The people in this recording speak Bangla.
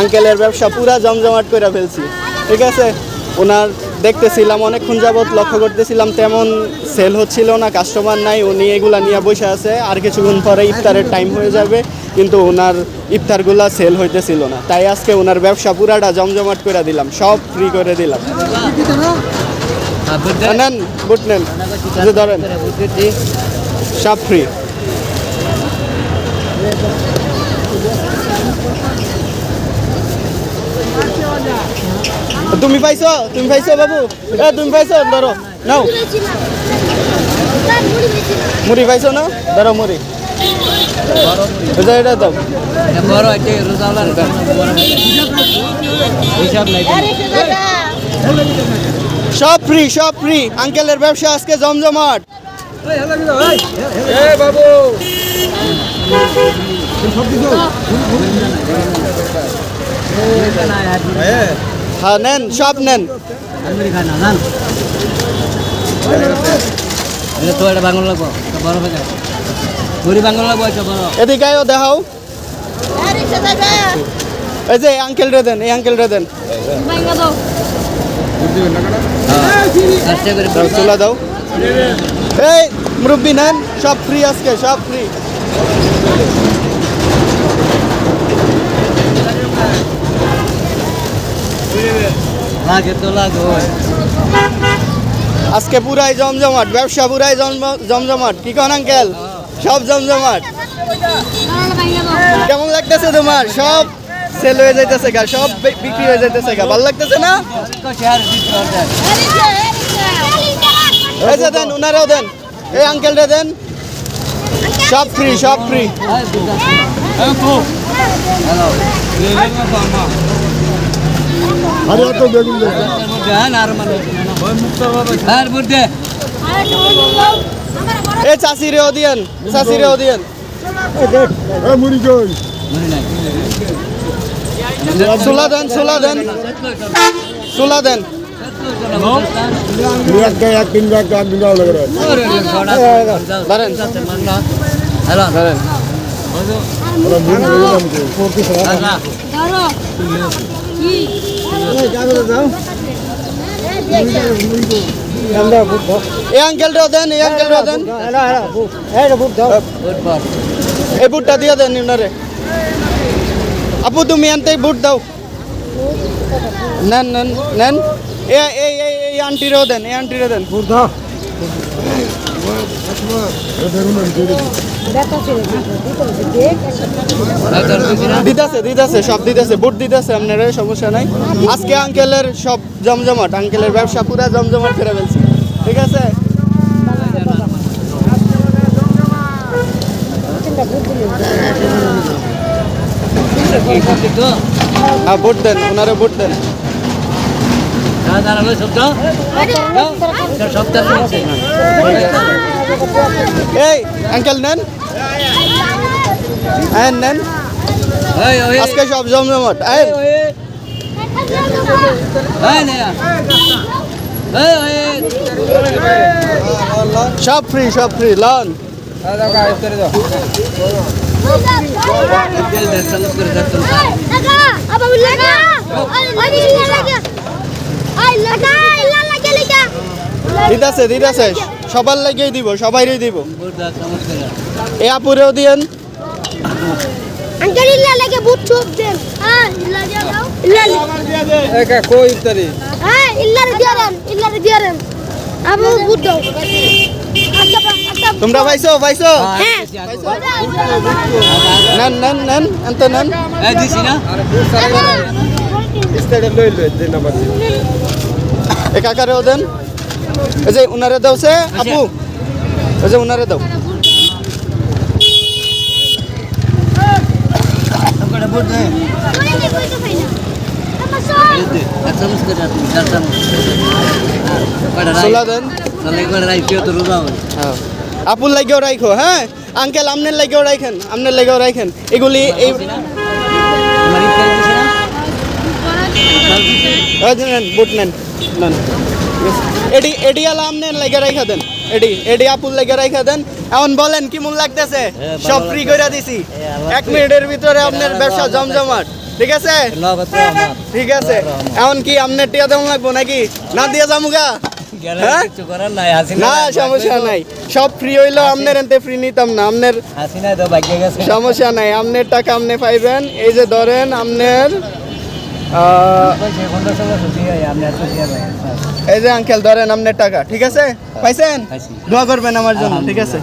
আঙ্কেলের ব্যবসা পুরা জমজমাট করে ফেলছি। ঠিক আছে? ওনার দেখতেছিলাম, অনেকক্ষণ যাবত লক্ষ্য করতেছিলাম, তেমন সেল হচ্ছিল না কাস্টমার নাই, উনি এগুলা নিয়ে বসে আছে, আর কিছুক্ষণ পরে ইফতারের টাইম হয়ে যাবে, কিন্তু ওনার ইফতারগুলা সেল হইতেছিল না। তাই আজকে ওনার ব্যবসা পুরাটা জমজমাট করে দিলাম, সব ফ্রি করে দিলাম। ধরেন, সব ফ্রি তুমি পাইছো তুমি পাইছো বাবু। এ, তুমি পাইছো ধরো নাও। মুড়ি পাইছো না? ধরো মুড়ি। এটা দাও। সব ফ্রি সব ফ্রি আঙ্কেলের ব্যবসা আজকে জমজমাট। বাবু। হ্যাঁ নেন, সব নেন। এই যে আঙ্কেল এই এই, মুরব্বি, নেন, সব ফ্রি আজকে, সব ফ্রি লাগে তো লাগো আজকে পুরাই জমজমাট ব্যবসা পুরাই জমজ- জমজমাট। কি কন আঙ্কেল? সব জমজমাট। কেমন লাগতেছে তোমার? সব সেল হয়ে যাইতেছে গা সব বিক্রি হয়ে যাইতেছে গা। ভালো লাগতেছে না? এই যে দেন উনারাও দেন। এই আঙ্কেলটা দেন। সব ফ্রি সব ফ্রি আরে এত বেগুন আর বুঝতে এ চাষি রেও দিয়েন চাষি রেও দিয়েন এ মুড়ি কই? সুলা দেন সুলা দেন। সুলা দেন। রে হ্যালো ধরেন। ওরা মুড়ি কই নাম কই কোকি সারা আমরা বুট দাও এই আঙ্কেলটাও দেন এই আঙ্কেলটাও দেন এলা এলা বুট এই বুট দাও এই বুটটা দিয়ে দেন উনারে আপু তুমি আনতে বুট দাও নেন নেন নেন এই এই এই এই আন্টিরেও দেন এই আন্টিরে দেন বুট দাও বেগুন আমি দিয়ে দিই দিতেছে দিতেছে সব দিতেছে বুট দিতেছে আপনারা সমস্যা নাই আজকে আঙ্কেলের সব জমজমাট আঙ্কেলের ব্যবসা পুরা জমজমাট করে ফেলছি ঠিক আছে হ্যাঁ বুট দেন ওনারে বুট দেন এই আঙ্কেল নেন। হ্যাঁ নেন। আজকে সব জমজমাট এই। সব ফ্রি সব ফ্রি লন দিতেছে দিতেছে। সবার লাগিয়েই দিব সবাইরই দিব। এ আপুরেও দিয়েন। আঙ্কেল ইল্লা লাগে বুট চুপ দেন। হ্যাঁ ইল্লা দিয়া দাও। ইল্লা একা কই ইফতারি? হ্যাঁ ইল্লা দিয়া দেন ইল্লা দিয়া দেন। আবু বুট দাও। আচ্ছা আচ্ছা তোমরা পাইছো পাইছো? হ্যাঁ নেন নেন নেন এন্ত এই দিছি না? স্টেডিয়াম লই লই দিন নাম্বার এ কাকারেও দেন। এই যে উনারে দাও সে আপু। এই যে উনারে দাও। হ্যাঁ। আপুর লাগেও রাখো হ্যাঁ? আঙ্কেল আমনের লাগেও রাখেন আমনের লাগেও রাখেন এগুলি এই বুট নেন। নেন। এডি এডি আলা আমনের লাগে রাখা দেন। এডি এডি আপুর লাগে রাখা দেন। এখন বলেন কি মন লাগতেছে? সব ফ্রি করে দিছি। এক মিনিটের ভিতরে আপনার ব্যবসা জমজমাট। ঠিক আছে? ঠিক আছে। এখন কি আপনার টিয়া দেওয়া লাগবো নাকি? না দিয়ে যামুগা? হ্যাঁ? না সমস্যা নাই। সব ফ্রি হইল আপনার এনতে ফ্রি নিতাম না। গেছে। সমস্যা নাই। আপনার টাকা আপনি পাইবেন। এই যে ধরেন আপনার এই যে আঙ্কেল ধরেন আপনার টাকা ঠিক আছে? পাইছেন? পাইছি। দোয়া করবেন আমার জন্য ঠিক আছে?